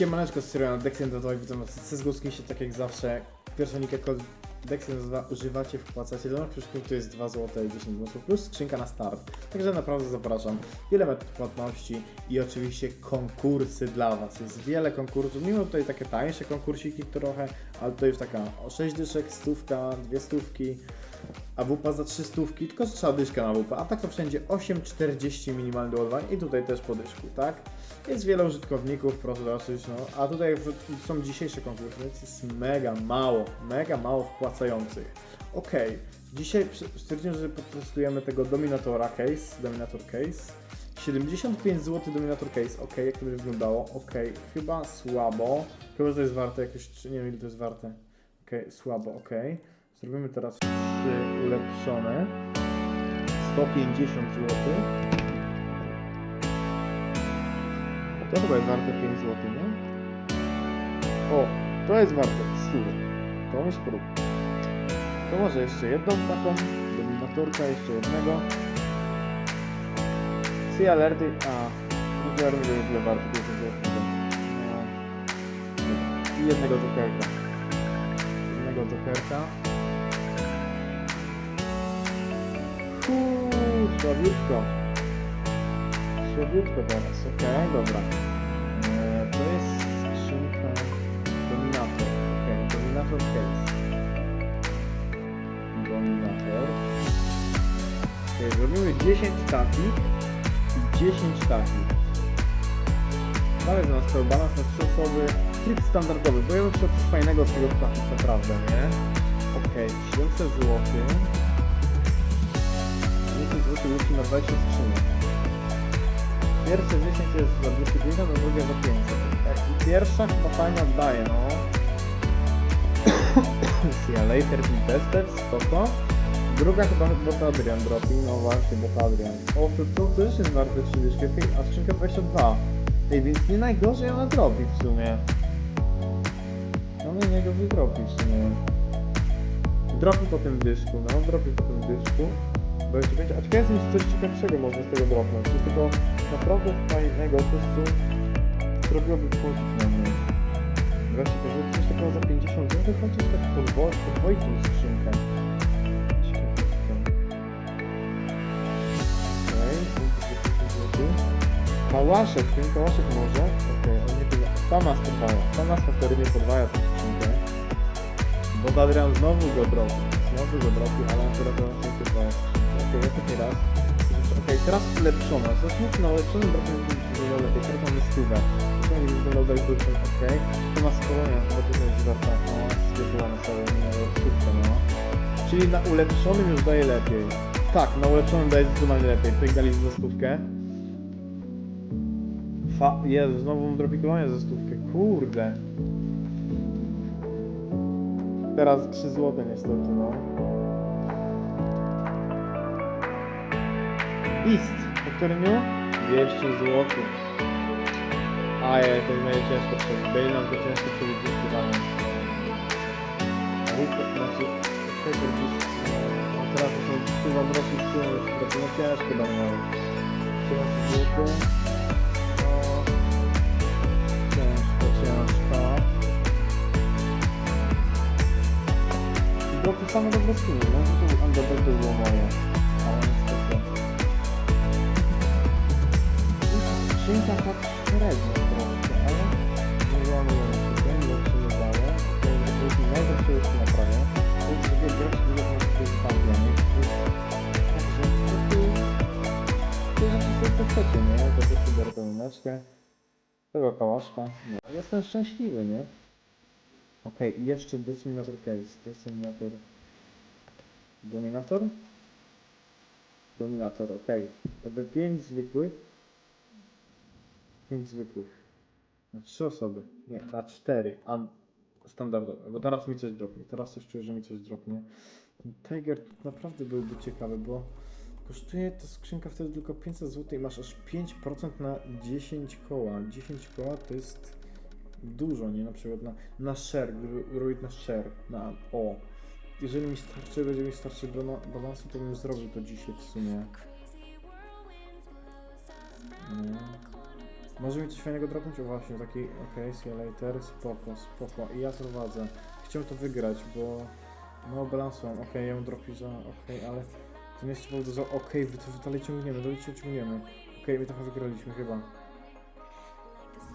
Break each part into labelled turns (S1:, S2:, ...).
S1: Siemaneczko, z strony Dexien Dodowy, witam was z Zgłoskim się tak jak zawsze. Pierwsza nika kod Dodowa używacie, wpłacacie do nas, to jest 2 zł i 10 głosów plus skrzynka na start. Także naprawdę zapraszam. Wiele metod płatności i oczywiście konkursy dla was. Jest wiele konkursów, mimo tutaj takie tańsze konkursiki trochę, ale to już taka o 6 dyszek, stówka, dwie stówki. A WP za 3 stówki, tylko że trzeba dyszka na WP, a tak to wszędzie 8,40 minimalny doładowań i tutaj też po dyszku, tak? Jest wiele użytkowników, proszę zobaczyć, no. A tutaj są dzisiejsze konkursy, więc jest mega mało, mega mało wpłacających. Okej, dzisiaj stwierdziłem, że potestujemy tego Dominatora Case, Dominator Case. 75 zł Dominator Case, ok, jak to by wyglądało? Ok, chyba słabo, chyba, że to jest warte jakieś, nie wiem ile to jest warte. Ok, słabo, ok. Zrobimy teraz ulepszone. 150 zł. To chyba jest warte 5 zł, nie? O, to jest warte 100. To jest prób. To może jeszcze jedną taką, dominatorka, jeszcze jednego. Sea alerty, a, nuklearny to jest tyle warte, 50 zł. I jednego jokerka. Jednego jokerka. Uuu, słabiutko. Słabiutko teraz, okej, dobra. Eee, to jest skrzynka Dominator, okej, Dominator Case. Dominator. Okej, zrobimy 10 takich i 10 takich. Dalej do nas to balans na 3 osoby. Tryb standardowy, bo ja bym chciał coś fajnego z tego trafić naprawdę, nie? Okej, 700 zł. 10 zł leci na 20 skrzynek. Pierwsze 10 jest za 250, a drugie za 500. Tak, i pierwsza fajnie oddaje, no. See you later, team tested, spoko. Druga chyba bot Adrian dropi, no właśnie, bot Adrian. O, to, też jest warte 3 dyszki, okej, a skrzynka 22. Ej, więc nie najgorzej ona dropi w sumie. Ona nie najgorzej dropi w sumie. Dropi po tym dysku, no, dropi po tym dysku. Jeszcze będzie, a ciekawe jest coś ciekawszego można z tego dropnąć. Coś tego naprawdę fajnego, prostu zrobiłoby wchodzić na mnie. Właśnie, to żeby coś takiego za 50 zł, chociaż tak podwo- podwoić tą skrzynkę. Ciekawe jestem. Okej, okay, 50 zł. Kałaszek, ten kałaszek może? Okej, on nie podwaja. Famas podwaja. Famas na wtedy nie podwaja tą skrzynkę. Bo Adrian znowu go dropi. Znowu go dropi, ale akurat to nie podwaja skrzynkę. Okej, ostatni raz. Okej, teraz ulepszona. Zacznijmy na ulepszonym dropię wygląda lepiej. Teraz mamy stówę. To będzie wyglądał tak dużo, okej. To ma skolonia, chyba to jest warta. O, stwierdziła na całe stówkę, no. Czyli na ulepszonym już daje lepiej. Tak, na ulepszonym daje zdecydowanie lepiej. Tutaj dali za stówkę. Fa... Jezu, znowu mam dropi kolonia za stówkę. Kurde. Teraz 3 złote niestety, no. Beast. Po którym dniu? 200 zł. A ja to będzie ciężko przewidzieć. Bale nam to ciężko przewidzieć chyba. Znaczy... No teraz to są chyba drogi już trochę no ciężko dla mnie. 700 zł. No... Ciężko, ciężko. To same dobre skiny, no to to było moje. Ale Skrzynka tak średnio troszkę, ale nie łamuję się tym, bo się nie dało. To jest najlepsze jeszcze naprawię. To jest to jest tam dla mnie. Także to jest sobie chcecie, nie? To też biorę tę mineczkę. Tego kałaszka. No, jestem szczęśliwy, nie? Okej, i jeszcze Dominator Case. Dominator... Dominator? Dominator, okej. To by 5 zwykłych. 5 zwykłych. Na 3 osoby. Nie, na 4. A standardowe. Bo teraz mi coś dropnie. Teraz coś czuję, że mi coś dropnie. Ten Tiger naprawdę byłby ciekawy, bo kosztuje ta skrzynka wtedy tylko 500 zł i masz aż 5% na 10 koła. 10 koła to jest dużo, nie? Na przykład na, na share, gdyby robić na share, na o. Jeżeli mi starczy, będzie mi starczy balansu, to bym zrobił to dzisiaj w sumie. Może mi coś fajnego dropnąć? O właśnie, taki, okej, see you later, spoko, spoko. I ja prowadzę. Chciałem to wygrać, bo mało balansu mam. Okej, ja ją dropi za, okej, ale to nie jest powodu za, okej, wy to dalej ciągniemy, dalej ciągniemy. Okej, my trochę wygraliśmy chyba.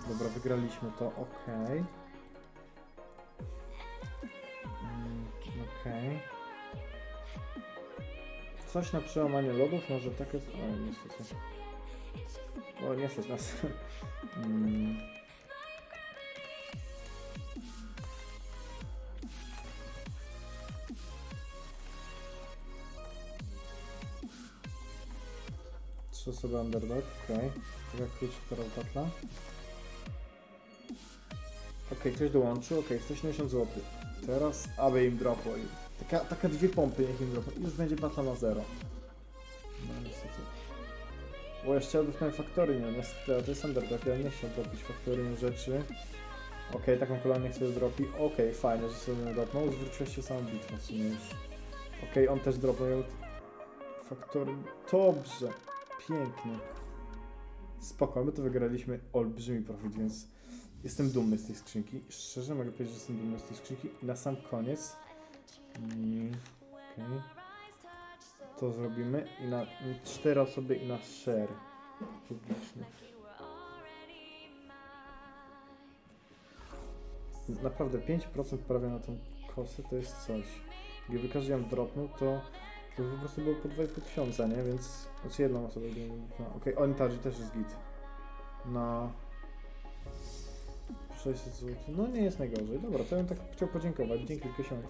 S1: Dobra, wygraliśmy to, okej. Mm, okej. Coś na przełamanie lodów, może tak jest? O, niestety. O, nie stać nas. Mm. Trzy osoby underdog, okej. Okay. Jak klucz teraz batla. Okej, ktoś dołączył, okej, 170 zł. Teraz aby im dropło. Taka, taka dwie pompy niech im dropło. Już będzie batla na zero. Bo ja chciałem dotknąć Factory, no niestety, ale to jest underdog, ja nie chciał dropić Factory rzeczy. Okej, taką kolonię sobie dropi. Okej, fajnie, że sobie dropnął. Zwróciłeś się samą bitwę w sumie już. Okej, on też dropnął. ją. Factory. Dobrze. Pięknie. Spoko, my to wygraliśmy olbrzymi profit, więc jestem dumny z tej skrzynki. Szczerze mogę powiedzieć, że jestem dumny z tej skrzynki. Na sam koniec. Mm, Okej. To zrobimy i na cztery osoby i na share publiczny. Naprawdę 5% prawie na tą kosę to jest coś. Gdyby każdy ją dropnął, to, to po prostu było po 2,5 tysiąca, nie? Więc znaczy jedną osobę. No, Okej, okay, Onitarzy też jest git. Na 600 zł. No nie jest najgorzej. Dobra, to bym tak chciał podziękować. Dzięki Kiesiąt.